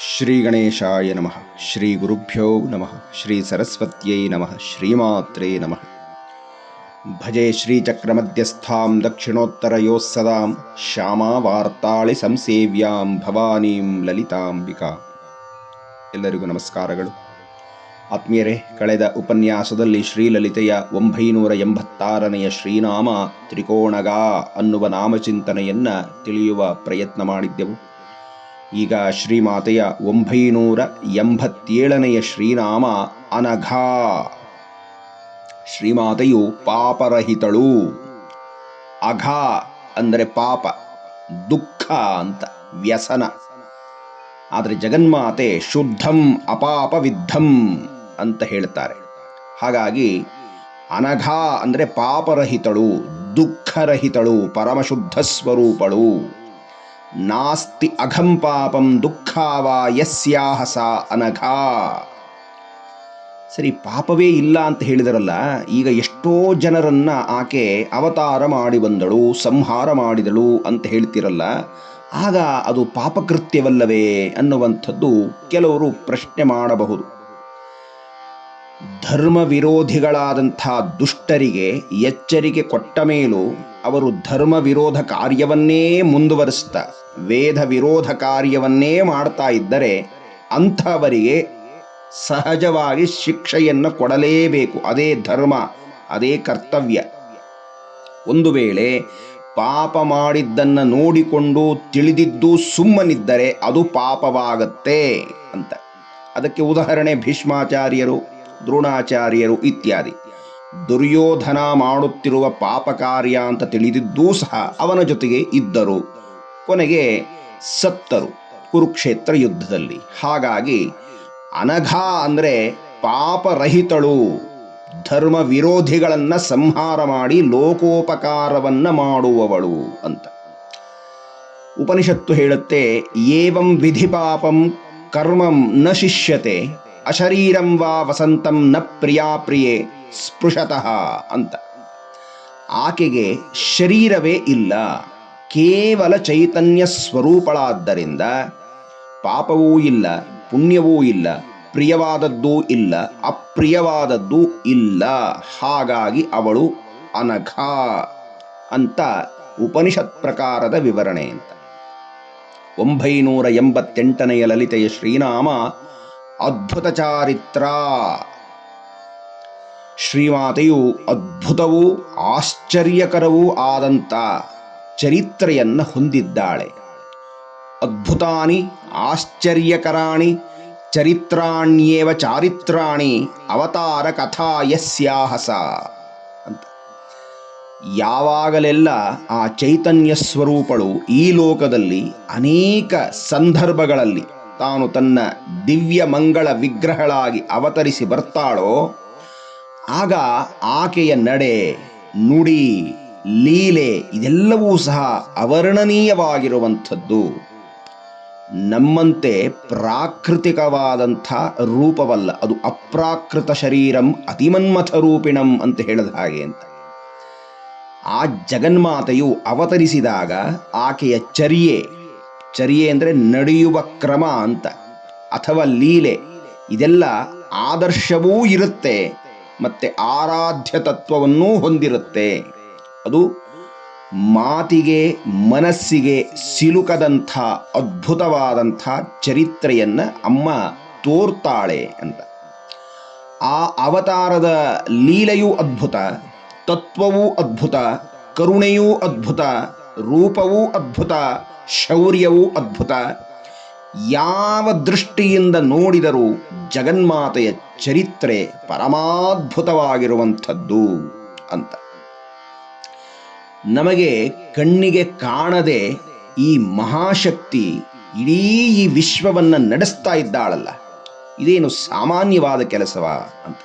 ಶ್ರೀ ಗಣೇಶಾಯ ನಮಃ. ಶ್ರೀ ಗುರುಭ್ಯೋ ನಮಃ. ಶ್ರೀ ಸರಸ್ವತ್ಯೈ ನಮಃ. ಶ್ರೀಮಾತ್ರೇ ನಮಃ. ಭಜೆ ಶ್ರೀಚಕ್ರಮಧ್ಯಸ್ಥಾಂ ದಕ್ಷಿಣೋತ್ತರಯೋಸ್ಸದಾಂ ಶ್ಯಾಮಾವಾರ್ತಾಳಿ ಸಂಸೇವ್ಯಾಂ ಭವಾನೀಂ ಲಲಿತಾಂಬಿಕಾ. ಎಲ್ಲರಿಗೂ ನಮಸ್ಕಾರಗಳು. ಆತ್ಮೀಯರೇ, ಕಳೆದ ಉಪನ್ಯಾಸದಲ್ಲಿ ಶ್ರೀಲಲಿತೆಯ ಒಂಬೈನೂರ ಎಂಬತ್ತಾರನೆಯ ಶ್ರೀನಾಮ ತ್ರಿಕೋಣಗಾ ಅನ್ನುವ ನಾಮಚಿಂತನೆಯನ್ನು ತಿಳಿಯುವ ಪ್ರಯತ್ನ ಮಾಡಿದ್ದೆವು. ಈಗ ಶ್ರೀಮಾತೆಯ ಒಂಬೈನೂರ ಎಂಬತ್ತೇಳನೆಯ ಶ್ರೀನಾಮ ಅನಘಾ. ಶ್ರೀಮಾತೆಯು ಪಾಪರಹಿತಳು. ಅಘಾ ಅಂದರೆ ಪಾಪ, ದುಃಖ ಅಂತ, ವ್ಯಸನ. ಆದರೆ ಜಗನ್ಮಾತೆ ಶುದ್ಧಂ ಅಪಾಪವಿದ್ಧಂ ಅಂತ ಹೇಳ್ತಾರೆ. ಹಾಗಾಗಿ ಅನಘಾ ಅಂದರೆ ಪಾಪರಹಿತಳು, ದುಃಖರಹಿತಳು, ಪರಮಶುದ್ಧ ಸ್ವರೂಪಳು. ನಾಸ್ತಿ ಅಘಂ ಪಾಪಂ ದುಃಖಾವ ಯಸ್ಯಾಹ ಸಾ ಅನಘಾ. ಸರಿ, ಪಾಪವೇ ಇಲ್ಲ ಅಂತ ಹೇಳಿದರಲ್ಲ, ಈಗ ಎಷ್ಟೋ ಜನರನ್ನು ಆಕೆ ಅವತಾರ ಮಾಡಿ ಬಂದಳು, ಸಂಹಾರ ಮಾಡಿದಳು ಅಂತ ಹೇಳ್ತಿರಲ್ಲ, ಆಗ ಅದು ಪಾಪಕೃತ್ಯವಲ್ಲವೇ ಅನ್ನುವಂಥದ್ದು ಕೆಲವರು ಪ್ರಶ್ನೆ ಮಾಡಬಹುದು. ಧರ್ಮ ವಿರೋಧಿಗಳಾದಂಥ ದುಷ್ಟರಿಗೆ ಎಚ್ಚರಿಕೆ ಕೊಟ್ಟ ಮೇಲೂ ಅವರು ಧರ್ಮ ವಿರೋಧ ಕಾರ್ಯವನ್ನೇ ಮುಂದುವರಿಸ್ತಾ ವೇದ ವಿರೋಧ ಕಾರ್ಯವನ್ನೇ ಮಾಡ್ತಾ ಇದ್ದರೆ ಅಂಥವರಿಗೆ ಸಹಜವಾಗಿ ಶಿಕ್ಷೆಯನ್ನು ಕೊಡಲೇಬೇಕು. ಅದೇ ಧರ್ಮ, ಅದೇ ಕರ್ತವ್ಯ. ಒಂದು ವೇಳೆ ಪಾಪ ಮಾಡಿದ್ದನ್ನು ನೋಡಿಕೊಂಡು ತಿಳಿದಿದ್ದು ಸುಮ್ಮನಿದ್ದರೆ ಅದು ಪಾಪವಾಗತ್ತೆ ಅಂತ. ಅದಕ್ಕೆ ಉದಾಹರಣೆ ಭೀಷ್ಮಾಚಾರ್ಯರು, ದ್ರೋಣಾಚಾರ್ಯರು ಇತ್ಯಾದಿ. ದುರ್ಯೋಧನ ಮಾಡುತ್ತಿರುವ ಪಾಪ ಕಾರ್ಯ ಅಂತ ತಿಳಿದಿದ್ದೂ ಸಹ ಅವನ ಜೊತೆಗೆ ಇದ್ದರು. ಕೊನೆಗೆ ಸತ್ತರು ಕುರುಕ್ಷೇತ್ರ ಯುದ್ಧದಲ್ಲಿ. ಹಾಗಾಗಿ ಅನಘ ಅಂದರೆ ಪಾಪರಹಿತಳು. ಧರ್ಮ ವಿರೋಧಿಗಳನ್ನು ಸಂಹಾರ ಮಾಡಿ ಲೋಕೋಪಕಾರವನ್ನ ಮಾಡುವವಳು ಅಂತ. ಉಪನಿಷತ್ತು ಹೇಳುತ್ತೆ, ಏವಂ ವಿಧಿ ಪಾಪಂ ಕರ್ಮಂ ನ ಶಿಷ್ಯತೆ, ಅಶರೀರಂ ವಾ ವಸಂತಂ ನ ಪ್ರಿಯಾ ಪ್ರಿಯೆ ಸ್ಪೃಶತಃ ಅಂತ. ಆಕೆಗೆ ಶರೀರವೇ ಇಲ್ಲ. ಕೇವಲ ಚೈತನ್ಯ ಸ್ವರೂಪಳಾದ್ದರಿಂದ ಪಾಪವೂ ಇಲ್ಲ, ಪುಣ್ಯವೂ ಇಲ್ಲ, ಪ್ರಿಯವಾದದ್ದೂ ಇಲ್ಲ, ಅಪ್ರಿಯವಾದದ್ದೂ ಇಲ್ಲ. ಹಾಗಾಗಿ ಅವಳು ಅನಘ ಅಂತ ಉಪನಿಷತ್ ಪ್ರಕಾರದ ವಿವರಣೆ ಅಂತ. ಒಂಬೈನೂರ ಎಂಬತ್ತೆಂಟನೆಯ ಲಲಿತೆಯ ಶ್ರೀನಾಮ ಅದ್ಭುತ ಚಾರಿತ್ರ ಶ್ರೀಮಾತೆಯು ಅದ್ಭುತವೂ ಆಶ್ಚರ್ಯಕರವೂ ಆದಂಥ ಚರಿತ್ರೆಯನ್ನು ಹೊಂದಿದ್ದಾಳೆ. ಅದ್ಭುತಾನಿ, ಆಶ್ಚರ್ಯಕರಾಣಿ, ಚರಿತ್ರಾಣ್ಯೇವ ಚಾರಿತ್ರಾಣಿ, ಅವತಾರ ಕಥಾ ಯಸ್ಯಾಹಸ ಅಂತ. ಯಾವಾಗಲೆಲ್ಲ ಆ ಚೈತನ್ಯ ಸ್ವರೂಪಳು ಈ ಲೋಕದಲ್ಲಿ ಅನೇಕ ಸಂದರ್ಭಗಳಲ್ಲಿ ತಾನು ತನ್ನ ದಿವ್ಯ ಮಂಗಳ ವಿಗ್ರಹಳಾಗಿ ಅವತರಿಸಿ ಬರ್ತಾಳೋ ಆಗ ಆಕೆಯ ನಡೆ, ನುಡಿ, ಲೀಲೆ ಇದೆಲ್ಲವೂ ಸಹ ಅವರ್ಣನೀಯವಾಗಿರುವಂಥದ್ದು. ನಮ್ಮಂತೆ ಪ್ರಾಕೃತಿಕವಾದಂಥ ರೂಪವಲ್ಲ, ಅದು ಅಪ್ರಾಕೃತ ಶರೀರಂ ಅತಿಮನ್ಮಥ ರೂಪಿಣಂ ಅಂತ ಹೇಳಿದ ಹಾಗೆ ಅಂತ. ಆ ಜಗನ್ಮಾತೆಯು ಅವತರಿಸಿದಾಗ ಆಕೆಯ ಚರ್ಯೆ ಚರ್ಯೆ ಅಂದರೆ ನಡೆಯುವ ಕ್ರಮ ಅಂತ, ಅಥವಾ ಲೀಲೆ, ಇದೆಲ್ಲ ಆದರ್ಶವೂ ಇರುತ್ತೆ. ಮತ್ತೆ ಆರಾಧ್ಯ ತತ್ವವನ್ನೂ ಹೊಂದಿರುತ್ತೆ. ಅದು ಮಾತಿಗೆ, ಮನಸ್ಸಿಗೆ ಸಿಲುಕದಂಥ ಅದ್ಭುತವಾದಂಥ ಚರಿತ್ರೆಯನ್ನು ಅಮ್ಮ ತೋರ್ತಾಳೆ ಅಂತ. ಆ ಅವತಾರದ ಲೀಲೆಯೂ ಅದ್ಭುತ, ತತ್ವವೂ ಅದ್ಭುತ, ಕರುಣೆಯೂ ಅದ್ಭುತ, ರೂಪವೂ ಅದ್ಭುತ, ಶೌರ್ಯವೂ ಅದ್ಭುತ ಯಾವ ದೃಷ್ಟಿಯಿಂದ ನೋಡಿದರೂ ಜಗನ್ಮಾತೆಯ ಚರಿತ್ರೆ ಪರಮಾದ್ಭುತವಾಗಿರುವಂಥದ್ದು ಅಂತ. ನಮಗೆ ಕಣ್ಣಿಗೆ ಕಾಣದೆ ಈ ಮಹಾಶಕ್ತಿ ಇಡೀ ಈ ವಿಶ್ವವನ್ನು ನಡೆಸ್ತಾ ಇದ್ದಾಳಲ್ಲ. ಇದೇನು ಸಾಮಾನ್ಯವಾದ ಕೆಲಸವ ಅಂತ.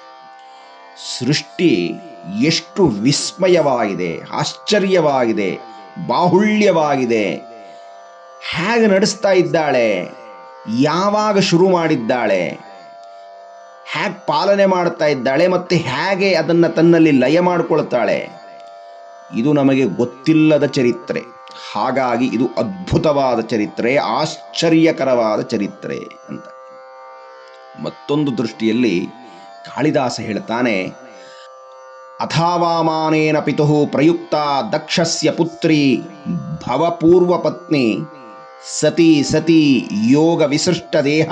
ಸೃಷ್ಟಿ ಎಷ್ಟು ವಿಸ್ಮಯವಾಗಿದೆ, ಆಶ್ಚರ್ಯವಾಗಿದೆ, ಬಾಹುಳ್ಯವಾಗಿದೆ. ಹೇಗೆ ನಡೆಸ್ತಾ ಇದ್ದಾಳೆ? ಯಾವಾಗ ಶುರು ಮಾಡಿದ್ದಾಳೆ? ಹೇಗೆ ಪಾಲನೆ ಮಾಡ್ತಾ ಇದ್ದಾಳೆ ಮತ್ತು ಹೇಗೆ ಅದನ್ನು ತನ್ನಲ್ಲಿ ಲಯ ಮಾಡಿಕೊಳ್ತಾಳೆ? ಇದು ನಮಗೆ ಗೊತ್ತಿಲ್ಲದ ಚರಿತ್ರೆ. ಹಾಗಾಗಿ ಇದು ಅದ್ಭುತವಾದ ಚರಿತ್ರೆ, ಆಶ್ಚರ್ಯಕರವಾದ ಚರಿತ್ರೆ ಅಂತ. ಮತ್ತೊಂದು ದೃಷ್ಟಿಯಲ್ಲಿ ಕಾಳಿದಾಸ ಹೇಳ್ತಾನೆ, ಅಥಾವಾಮಾನೇನ ಪಿತು ಪ್ರಯುಕ್ತ ದಕ್ಷಸ್ಯ ಪುತ್ರಿ ಭವಪೂರ್ವ ಪತ್ನಿ ಸತಿ ಸತಿ ಯೋಗ ವಿಸೃಷ್ಟ ದೇಹ,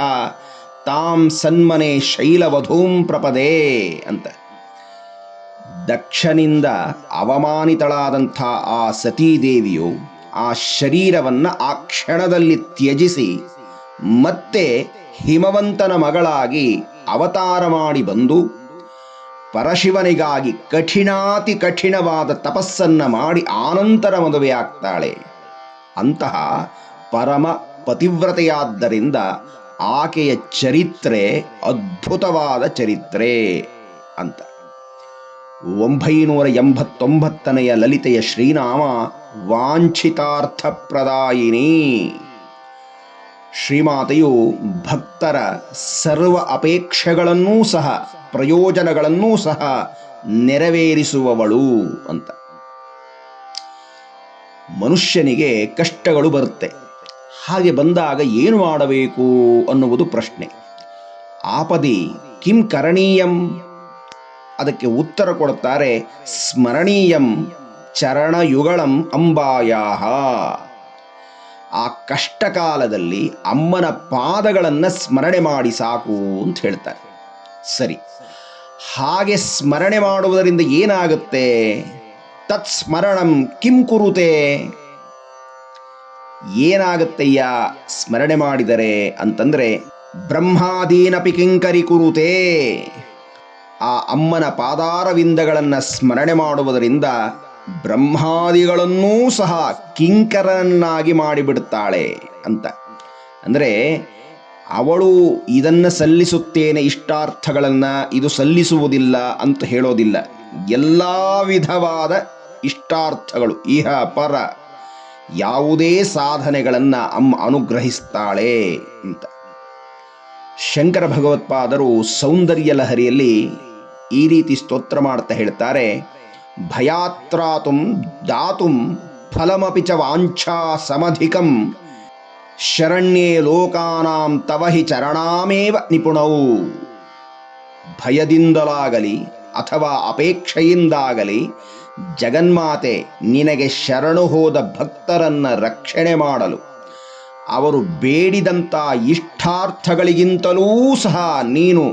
ತಾಂ ಸನ್ಮನೆ ಶೈಲವಧೂಂ ಪ್ರಪದೆ ಅಂತ. ದಕ್ಷನಿಂದ ಅವಮಾನಿತಳಾದಂಥ ಆ ಸತೀದೇವಿಯು ಆ ಶರೀರವನ್ನು ಆ ಕ್ಷಣದಲ್ಲಿ ತ್ಯಜಿಸಿ ಮತ್ತೆ ಹಿಮವಂತನ ಮಗಳಾಗಿ ಅವತಾರ ಮಾಡಿ ಬಂದು ಪರಶಿವನಿಗಾಗಿ ಕಠಿಣಾತಿ ಕಠಿಣವಾದ ತಪಸ್ಸನ್ನ ಮಾಡಿ ಆನಂತರ ಮದುವೆಯಾಗ್ತಾಳೆ. ಅಂತಹ ಪರಮ ಪತಿವ್ರತೆಯಾದ್ದರಿಂದ ಆಕೆಯ ಚರಿತ್ರೆ ಅದ್ಭುತವಾದ ಚರಿತ್ರೆ ಅಂತ. ಒಂಬೈನೂರ ಎಂಬತ್ತೊಂಬತ್ತನೆಯ ಲಲಿತೆಯ ಶ್ರೀನಾಮ ವಾಂಛಿತಾರ್ಥಪ್ರದಾಯಿನಿ. ಶ್ರೀಮಾತೆಯು ಭಕ್ತರ ಸರ್ವ ಅಪೇಕ್ಷೆಗಳನ್ನೂ ಸಹ, ಪ್ರಯೋಜನಗಳನ್ನೂ ಸಹ ನೆರವೇರಿಸುವವಳು ಅಂತ. ಮನುಷ್ಯನಿಗೆ ಕಷ್ಟಗಳು ಬರುತ್ತೆ. ಹಾಗೆ ಬಂದಾಗ ಏನು ಮಾಡಬೇಕು ಅನ್ನುವುದು ಪ್ರಶ್ನೆ. ಆಪದಿ ಕಿಂ ಕರಣೀಯಂ. ಅದಕ್ಕೆ ಉತ್ತರ ಕೊಡುತ್ತಾರೆ, ಸ್ಮರಣೀಯಂ ಚರಣಯುಗಳಂ ಅಂಬಾಯಾಹ. ಆ ಕಷ್ಟ ಕಾಲದಲ್ಲಿ ಅಮ್ಮನ ಪಾದಗಳನ್ನು ಸ್ಮರಣೆ ಮಾಡಿ ಸಾಕು ಅಂತ ಹೇಳ್ತಾರೆ. ಸರಿ. ಹಾಗೆ ಸ್ಮರಣೆ ಮಾಡುವುದರಿಂದ ಏನಾಗುತ್ತೆ? ತತ್ ಸ್ಮರಣಂ ಕಿಂ ಕುರುತೆ. ಏನಾಗತ್ತಯ್ಯ? ಸ್ಮರಣೆ ಮಾಡಿದರೆ ಅಂತಂದ್ರೆ, ಬ್ರಹ್ಮಾದೀನಪಿ ಕಿಂಕರಿ ಕುರುತೆ. ಆ ಅಮ್ಮನ ಪಾದಾರವಿಂದಗಳನ್ನು ಸ್ಮರಣೆ ಮಾಡುವುದರಿಂದ ಬ್ರಹ್ಮಾದಿಗಳನ್ನೂ ಸಹ ಕಿಂಕರನ್ನಾಗಿ ಮಾಡಿಬಿಡುತ್ತಾಳೆ ಅಂತ. ಅಂದರೆ, ಅವಳು ಇದನ್ನು ಸಲ್ಲಿಸುತ್ತೇನೆ, ಇಷ್ಟಾರ್ಥಗಳನ್ನು ಇದು ಸಲ್ಲಿಸುವುದಿಲ್ಲ ಅಂತ ಹೇಳೋದಿಲ್ಲ. ಎಲ್ಲ ವಿಧವಾದ ಇಷ್ಟಾರ್ಥಗಳು, ಇಹ, ಪರ ಯಾವುದೇ ಸಾಧನೆಗಳನ್ನು ಅಮ್ಮ ಅನುಗ್ರಹಿಸ್ತಾಳೆ ಅಂತ. ಶಂಕರ ಭಗವತ್ಪಾದರು ಸೌಂದರ್ಯ ಲಹರಿಯಲ್ಲಿ ಈ ರೀತಿ ಸ್ತೋತ್ರ ಮಾಡ್ತಾ ಹೇಳ್ತಾರೆ, ಭಯಾತ್ರಾತುಂ ದಾತುಂ ಫಲಮಪಿಚ ವಾಂಛಾ ಸಮಧಿಕಂ ಶರಣ್ಯೇ ಲೋಕಾನಾಂ ತವ ಹಿ ಚರಣಾಮೇವ ನಿಪುಣವು ಭಯದಿಂದಲಾಗಲಿ ಅಥವಾ ಅಪೇಕ್ಷೆಯಿಂದಾಗಲಿ ಜಗನ್ಮಾತೆ ನಿನಗೆ ಶರಣು ಹೋದ ಭಕ್ತರನ್ನ ರಕ್ಷಣೆ ಮಾಡಲು. ಅವರು ಬೇಡಿದಂಥ ಇಷ್ಟಾರ್ಥಗಳಿಗಿಂತಲೂ ಸಹ ನೀನು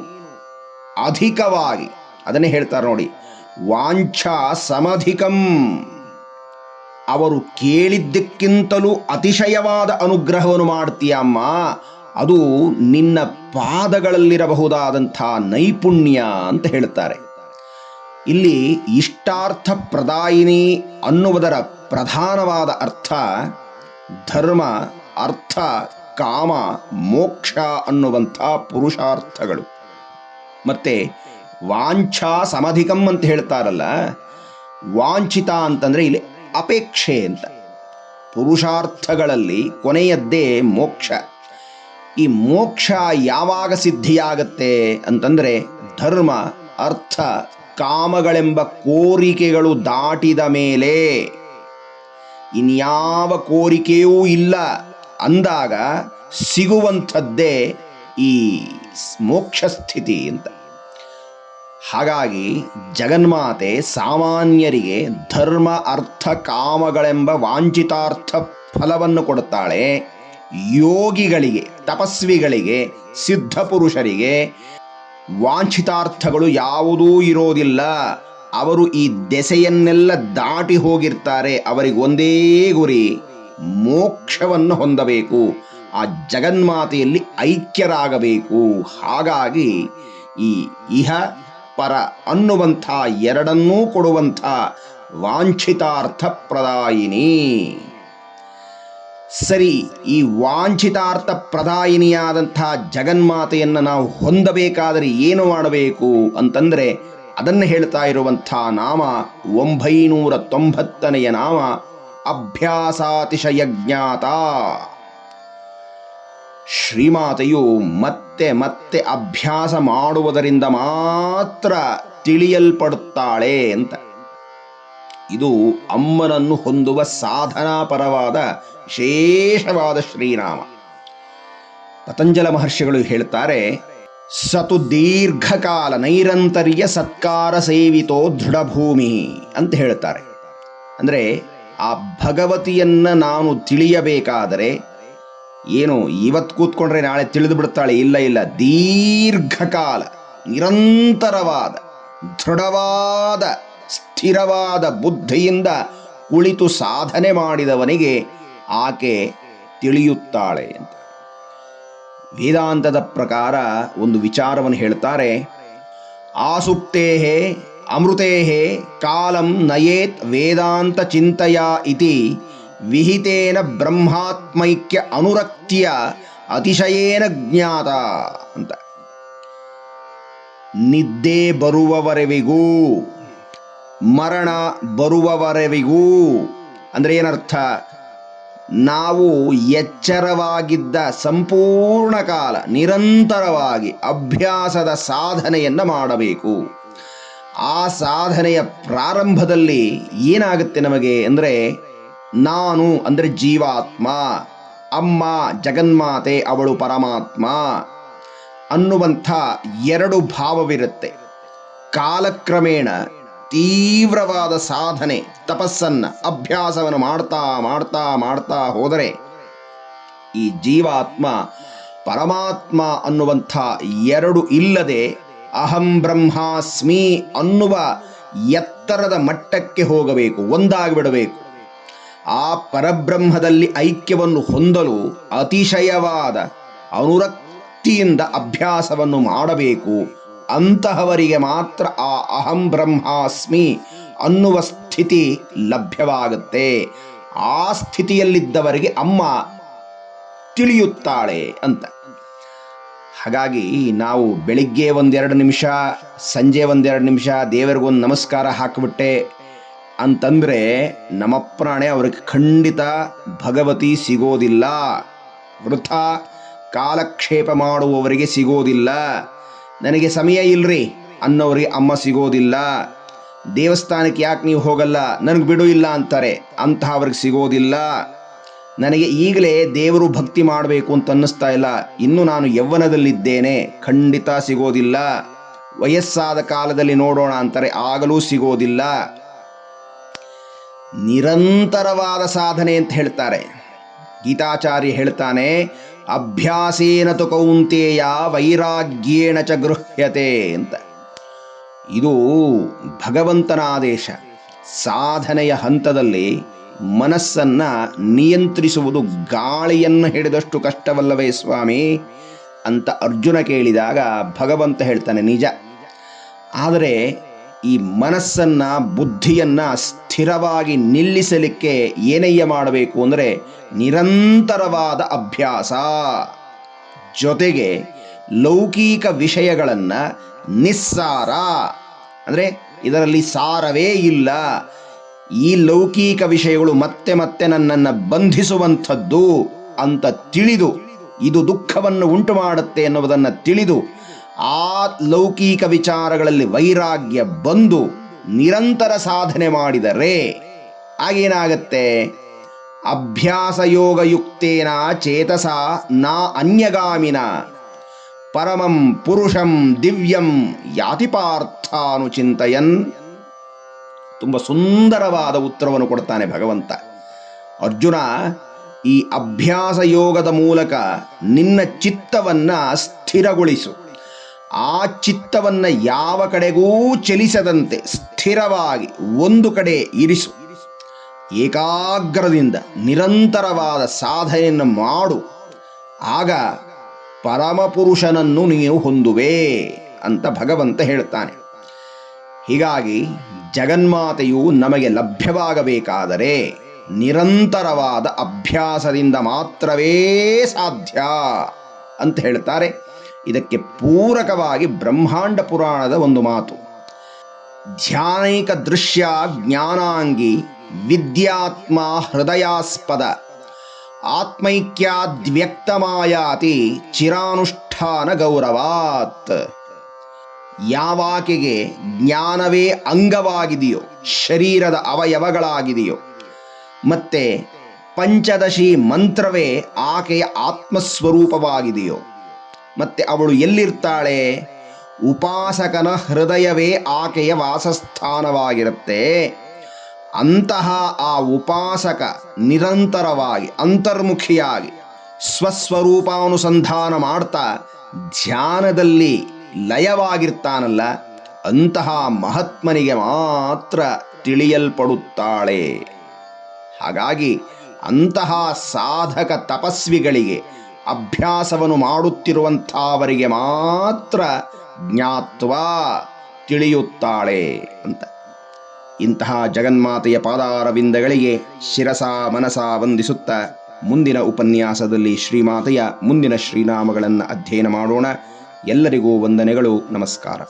ಅಧಿಕವಾಗಿ, ಅದನ್ನೇ ಹೇಳ್ತಾರೆ ನೋಡಿ, ವಾಂಛ ಸಮಧಿಕಂ. ಅವರು ಕೇಳಿದ್ದಕ್ಕಿಂತಲೂ ಅತಿಶಯವಾದ ಅನುಗ್ರಹವನ್ನು ಮಾಡ್ತೀಯಮ್ಮ ಅದು ನಿನ್ನ ಪಾದಗಳಲ್ಲಿರಬಹುದಾದಂಥ ನೈಪುಣ್ಯ ಅಂತ ಹೇಳ್ತಾರೆ. ಇಲ್ಲಿ ಇಷ್ಟಾರ್ಥ ಪ್ರದಾಯಿನಿ ಅನ್ನುವುದರ ಪ್ರಧಾನವಾದ ಅರ್ಥ ಧರ್ಮ, ಅರ್ಥ, ಕಾಮ, ಮೋಕ್ಷ ಅನ್ನುವಂಥ ಪುರುಷಾರ್ಥಗಳು. ಮತ್ತೆ ವಾಂಛಾ ಸಮಧಿಕಂ ಅಂತ ಹೇಳ್ತಾರಲ್ಲ, ವಾಂಛಿತ ಅಂತಂದ್ರೆ ಇಲ್ಲಿ ಅಪೇಕ್ಷೆ ಅಂತ. ಪುರುಷಾರ್ಥಗಳಲ್ಲಿ ಕೊನೆಯದ್ದೇ ಮೋಕ್ಷ. ಈ ಮೋಕ್ಷ ಯಾವಾಗ ಸಿದ್ಧಿಯಾಗತ್ತೆ ಅಂತಂದ್ರೆ ಧರ್ಮ, ಅರ್ಥ ಕಾಮಗಳೆಂಬ ಕೋರಿಕೆಗಳು ದಾಟಿದ ಮೇಲೆ ಇನ್ಯಾವ ಕೋರಿಕೆಯೂ ಇಲ್ಲ ಅಂದಾಗ ಸಿಗುವಂಥದ್ದೇ ಈ ಮೋಕ್ಷ ಸ್ಥಿತಿ ಅಂತ. ಹಾಗಾಗಿ ಜಗನ್ಮಾತೆ ಸಾಮಾನ್ಯರಿಗೆ ಧರ್ಮ, ಅರ್ಥ, ಕಾಮಗಳೆಂಬ ವಾಂಛಿತಾರ್ಥ ಫಲವನ್ನು ಕೊಡುತ್ತಾಳೆ. ಯೋಗಿಗಳಿಗೆ, ತಪಸ್ವಿಗಳಿಗೆ, ಸಿದ್ಧ ಪುರುಷರಿಗೆ ವಾಂಛಿತಾರ್ಥಗಳು ಯಾವುದೂ ಇರೋದಿಲ್ಲ. ಅವರು ಈ ದೆಸೆಯನ್ನೆಲ್ಲ ದಾಟಿ ಹೋಗಿರ್ತಾರೆ. ಅವರಿಗೆ ಒಂದೇ ಗುರಿ, ಮೋಕ್ಷವನ್ನು ಹೊಂದಬೇಕು. ಆ ಜಗನ್ಮಾತೆಯಲ್ಲಿ ಐಕ್ಯರಾಗಬೇಕು. ಹಾಗಾಗಿ ಈ ಇಹ ಪರ ಅನ್ನುವಂಥ ಎರಡನ್ನೂ ಕೊಡುವಂಥ ವಾಂಛಿತಾರ್ಥ ಪ್ರದಾಯಿನಿ ಸರಿ, ಈ ವಾಂಛಿತಾರ್ಥ ಪ್ರದಾಯಿನಿಯಾದಂಥ ಜಗನ್ಮಾತೆಯನ್ನು ನಾವು ಹೊಂದಬೇಕಾದರೆ ಏನು ಮಾಡಬೇಕು ಅಂತಂದರೆ ಅದನ್ನು ಹೇಳ್ತಾ ಇರುವಂಥ ನಾಮ ಒಂಬೈನೂರ ತೊಂಬತ್ತನೆಯ ನಾಮ ಅಭ್ಯಾಸಾತಿಶಯಜ್ಞಾತ. ಶ್ರೀಮಾತೆಯು ಮತ್ತೆ ಮತ್ತೆ ಅಭ್ಯಾಸ ಮಾಡುವುದರಿಂದ ಮಾತ್ರ ತಿಳಿಯಲ್ಪಡುತ್ತಾಳೆ ಅಂತ. ಇದು ಅಮ್ಮನನ್ನು ಹೊಂದುವ ಸಾಧನಾಪರವಾದ ವಿಶೇಷವಾದ ಶ್ರೀನಾಮ. ಪತಂಜಲ ಮಹರ್ಷಿಗಳು ಹೇಳ್ತಾರೆ, ಸತು ದೀರ್ಘಕಾಲ ನೈರಂತರ್ಯ ಸತ್ಕಾರ ಸೇವಿತೋ ದೃಢಭೂಮಿ ಅಂತ ಹೇಳ್ತಾರೆ. ಅಂದರೆ ಆ ಭಗವತಿಯನ್ನ ನಾನು ತಿಳಿಯಬೇಕಾದರೆ ಏನು ಇವತ್ತು ಕೂತ್ಕೊಂಡ್ರೆ ನಾಳೆ ತಿಳಿದು ಬಿಡ್ತಾಳೆ? ಇಲ್ಲ ಇಲ್ಲ. ದೀರ್ಘಕಾಲ, ನಿರಂತರವಾದ, ದೃಢವಾದ ಸ್ಥಿರವಾದ ಬುದ್ಧಿಯಿಂದ ಕುಳಿತು ಸಾಧನೆ ಮಾಡಿದವನಿಗೆ ಆಕೆ ತಿಳಿಯುತ್ತಾಳೆ ಅಂತ. ವೇದಾಂತದ ಪ್ರಕಾರ ಒಂದು ವಿಚಾರವನ್ನು ಹೇಳ್ತಾರೆ ಆಸುಪ್ತೇಹೇ ಅಮೃತೇಹೇ ಕಾಲಂ ನಯೇತ್ ವೇದಾಂತ ಚಿಂತೆಯ ಇತಿ ವಿಹಿತೇನ ಬ್ರಹ್ಮಾತ್ಮೈಕ್ಯ ಅನುರಕ್ತಿಯ ಅತಿಶಯೇನ ಜ್ಞಾತ ಅಂತ. ನಿದ್ದೆ ಬರುವವರೆವಿಗೂ ಮರಣ ಬರುವವರೆವಿಗೂ. ಅಂದರೆ ಏನರ್ಥ? ನಾವು ಎಚ್ಚರವಾಗಿದ್ದ ಸಂಪೂರ್ಣ ಕಾಲ, ನಿರಂತರವಾಗಿ ಅಭ್ಯಾಸದ ಸಾಧನೆಯನ್ನು ಮಾಡಬೇಕು. ಆ ಸಾಧನೆಯ ಪ್ರಾರಂಭದಲ್ಲಿ ಏನಾಗುತ್ತೆ ನಮಗೆ ಅಂದರೆ, ನಾನು ಅಂದರೆ ಜೀವಾತ್ಮ, ಅಮ್ಮ ಜಗನ್ಮಾತೆ ಅವಳು ಪರಮಾತ್ಮ ಅನ್ನುವಂಥ ಎರಡು ಭಾವವಿರುತ್ತೆ. ಕಾಲಕ್ರಮೇಣ ತೀವ್ರವಾದ ಸಾಧನೆ, ತಪಸ್ಸನ್ನ, ಅಭ್ಯಾಸವನ್ನು ಮಾಡ್ತಾ ಮಾಡ್ತಾ ಮಾಡ್ತಾ ಹೋದರೆ ಈ ಜೀವಾತ್ಮ, ಪರಮಾತ್ಮ ಅನ್ನುವಂಥ ಎರಡು ಇಲ್ಲದೆ ಅಹಂ ಬ್ರಹ್ಮಾಸ್ಮಿ ಅನ್ನುವ ಎತ್ತರದ ಮಟ್ಟಕ್ಕೆ ಹೋಗಬೇಕು ಒಂದಾಗಿಬಿಡಬೇಕು ಆ ಪರಬ್ರಹ್ಮದಲ್ಲಿ ಐಕ್ಯವನ್ನು ಹೊಂದಲು ಅತಿಶಯವಾದ ಅನುರಕ್ತಿಯಿಂದ ಅಭ್ಯಾಸವನ್ನು ಮಾಡಬೇಕು. ಅಂತಹವರಿಗೆ ಮಾತ್ರ ಆ ಅಹಂ ಬ್ರಹ್ಮಾಸ್ಮಿ ಅನ್ನುವ ಸ್ಥಿತಿ ಲಭ್ಯವಾಗುತ್ತೆ. ಆ ಸ್ಥಿತಿಯಲ್ಲಿದ್ದವರಿಗೆ ಅಮ್ಮ ತಿಳಿಯುತ್ತಾಳೆ ಅಂತ. ಹಾಗಾಗಿ ನಾವು ಬೆಳಿಗ್ಗೆ ಒಂದೆರಡು ನಿಮಿಷ, ಸಂಜೆ ಒಂದೆರಡು ನಿಮಿಷ ದೇವರಿಗೊಂದು ನಮಸ್ಕಾರ ಹಾಕಿಬಿಟ್ಟೆ ಅಂತಂದರೆ ನಮ್ಮ ಪ್ರಾಣೆ ಅವ್ರಿಗೆ ಖಂಡಿತ ಭಗವತಿ ಸಿಗೋದಿಲ್ಲ. ವೃಥ ಕಾಲಕ್ಷೇಪ ಮಾಡುವವರಿಗೆ ಸಿಗೋದಿಲ್ಲ. ನನಗೆ ಸಮಯ ಇಲ್ರಿ. ಅನ್ನೋರಿಗೆ ಅಮ್ಮ ಸಿಗೋದಿಲ್ಲ. ದೇವಸ್ಥಾನಕ್ಕೆ ಯಾಕೆ ನೀವು ಹೋಗಲ್ಲ? ನನಗೆ ಬಿಡು ಇಲ್ಲ ಅಂತಾರೆ. ಅಂತಹವ್ರಿಗೆ ಸಿಗೋದಿಲ್ಲ. ನನಗೆ ಈಗಲೇ ದೇವರು ಭಕ್ತಿ ಮಾಡಬೇಕು ಅಂತ ಅನ್ನಿಸ್ತಾ ಇಲ್ಲ. ಇನ್ನು ನಾನು ಯೌವನದಲ್ಲಿದ್ದೇನೆ. ಖಂಡಿತ ಸಿಗೋದಿಲ್ಲ. ವಯಸ್ಸಾದ ಕಾಲದಲ್ಲಿ ನೋಡೋಣ ಅಂತಾರೆ. ಆಗಲೂ ಸಿಗೋದಿಲ್ಲ. ನಿರಂತರವಾದ ಸಾಧನೆ ಅಂತ ಹೇಳ್ತಾರೆ. ಗೀತಾಚಾರ್ಯ ಹೇಳ್ತಾನೆ, ಅಭ್ಯಾಸೇನ ತು ಕೌಂತೆಯ ವೈರಾಗ್ಯೇಣ ಚ ಗೃಹ್ಯತೆ ಅಂತ. ಇದು ಭಗವಂತನ ಆದೇಶ ಸಾಧನೆಯ ಹಂತದಲ್ಲಿ ಮನಸ್ಸನ್ನ ನಿಯಂತ್ರಿಸುವುದು ಗಾಳಿಯನ್ನು ಹಿಡಿದಷ್ಟು ಕಷ್ಟವಲ್ಲವೇ ಸ್ವಾಮಿ ಅಂತ ಅರ್ಜುನ ಕೇಳಿದಾಗ ಭಗವಂತ ಹೇಳ್ತಾನೆ, ನಿಜ. ಆದರೆ ಈ ಮನಸ್ಸನ್ನ, ಬುದ್ಧಿಯನ್ನ ಸ್ಥಿರವಾಗಿ ನಿಲ್ಲಿಸಲಿಕ್ಕೆ ಏನಯ್ಯ ಮಾಡಬೇಕು ಅಂದರೆ ನಿರಂತರವಾದ ಅಭ್ಯಾಸ. ಜೊತೆಗೆ ಲೌಕಿಕ ವಿಷಯಗಳನ್ನ ನಿಸ್ಸಾರ. ಅಂದರೆ ಇದರಲ್ಲಿ ಸಾರವೇ ಇಲ್ಲ. ಈ ಲೌಕಿಕ ವಿಷಯಗಳು ಮತ್ತೆ ಮತ್ತೆ ನನ್ನನ್ನು ಬಂಧಿಸುವಂಥದ್ದು ಅಂತ ತಿಳಿದು, ಇದು ದುಃಖವನ್ನು ಉಂಟು ಮಾಡುತ್ತೆ ಎನ್ನುವುದನ್ನು ತಿಳಿದು ಆ ಲೌಕಿಕ ವಿಚಾರಗಳಲ್ಲಿ ವೈರಾಗ್ಯ ಬಂದು ನಿರಂತರ ಸಾಧನೆ ಮಾಡಿದರೆ ಆಗೇನಾಗತ್ತೆ? ಅಭ್ಯಾಸ ಯೋಗಯುಕ್ತೇನ ಚೇತಸ ನಾ ಅನ್ಯಗಾಮಿನ ಪರಮಂ ಪುರುಷಂ ದಿವ್ಯಂ ಯಾತಿ ಪಾರ್ಥಾನುಚಿಂತಯನ್ ತುಂಬ ಸುಂದರವಾದ ಉತ್ತರವನ್ನು ಕೊಡ್ತಾನೆ ಭಗವಂತ. ಅರ್ಜುನ, ಈ ಅಭ್ಯಾಸ ಯೋಗದ ಮೂಲಕ ನಿನ್ನ ಚಿತ್ತವನ್ನ ಸ್ಥಿರಗೊಳಿಸು. ಆ ಚಿತ್ತವನ್ನ ಯಾವ ಕಡೆಗೂ ಚಲಿಸದಂತೆ ಸ್ಥಿರವಾಗಿ ಒಂದು ಕಡೆ ಇರಿಸು. ಏಕಾಗ್ರದಿಂದ ನಿರಂತರವಾದ ಸಾಧನೆಯನ್ನು ಮಾಡು. ಆಗ ಪರಮಪುರುಷನನ್ನು ನೀನು ಹೊಂದುವೆ ಅಂತ ಭಗವಂತ ಹೇಳ್ತಾನೆ. ಹೀಗಾಗಿ ಜಗನ್ಮಾತೆಯು ನಮಗೆ ಲಭ್ಯವಾಗಬೇಕಾದರೆ ನಿರಂತರವಾದ ಅಭ್ಯಾಸದಿಂದ ಮಾತ್ರವೇ ಸಾಧ್ಯ ಅಂತ ಹೇಳ್ತಾರೆ. ಇದಕ್ಕೆ ಪೂರಕವಾಗಿ ಬ್ರಹ್ಮಾಂಡ ಪುರಾಣದ ಒಂದು ಮಾತು. ಧ್ಯಾನೈಕ ದೃಶ್ಯ ಜ್ಞಾನಾಂಗಿ ವಿದ್ಯಾತ್ಮ ಹೃದಯಾಸ್ಪದ. ಆತ್ಮೈಕ್ಯಾದ್ವ್ಯಕ್ತಮಾಯಾತಿ ಚಿರಾನುಷ್ಠಾನ ಗೌರವಾತ್. ಯಾವಾಕೆಗೆ ಜ್ಞಾನವೇ ಅಂಗವಾಗಿದೆಯೋ, ಶರೀರದ ಅವಯವಗಳಾಗಿದೆಯೋ, ಮತ್ತೆ ಪಂಚದಶಿ ಮಂತ್ರವೇ ಆಕೆಯ ಆತ್ಮಸ್ವರೂಪವಾಗಿದೆಯೋ ಮತ್ತೆ ಅವಳು ಎಲ್ಲಿರ್ತಾಳೆ? ಉಪಾಸಕನ ಹೃದಯವೇ ಆಕೆಯ ವಾಸಸ್ಥಾನವಾಗಿರುತ್ತೆ. ಅಂತಹ ಆ ಉಪಾಸಕ ನಿರಂತರವಾಗಿ, ಅಂತರ್ಮುಖಿಯಾಗಿ ಸ್ವಸ್ವರೂಪಾನುಸಂಧಾನ ಮಾಡ್ತಾ ಧ್ಯಾನದಲ್ಲಿ ಲಯವಾಗಿರ್ತಾನಲ್ಲ, ಅಂತಹ ಮಹಾತ್ಮನಿಗೆ ಮಾತ್ರ ತಿಳಿಯಲ್ಪಡುತ್ತಾಳೆ. ಹಾಗಾಗಿ ಅಂತಹ ಸಾಧಕ ತಪಸ್ವಿಗಳಿಗೆ ಅಭ್ಯಾಸವನ್ನು ಮಾಡುತ್ತಿರುವಂಥವರಿಗೆ ಮಾತ್ರ ಜ್ಞಾತ್ವ ತಿಳಿಯುತ್ತಾಳೆ ಅಂತ. ಇಂತಹ ಜಗನ್ಮಾತೆಯ ಪಾದಾರವಿಂದಗಳಿಗೆ ಶಿರಸ ಮನಸ ವಂದಿಸುತ್ತ ಮುಂದಿನ ಉಪನ್ಯಾಸದಲ್ಲಿ ಶ್ರೀಮಾತೆಯ ಮುಂದಿನ ಶ್ರೀನಾಮಗಳನ್ನು ಅಧ್ಯಯನ ಮಾಡೋಣ. ಎಲ್ಲರಿಗೂ ವಂದನೆಗಳು, ನಮಸ್ಕಾರ.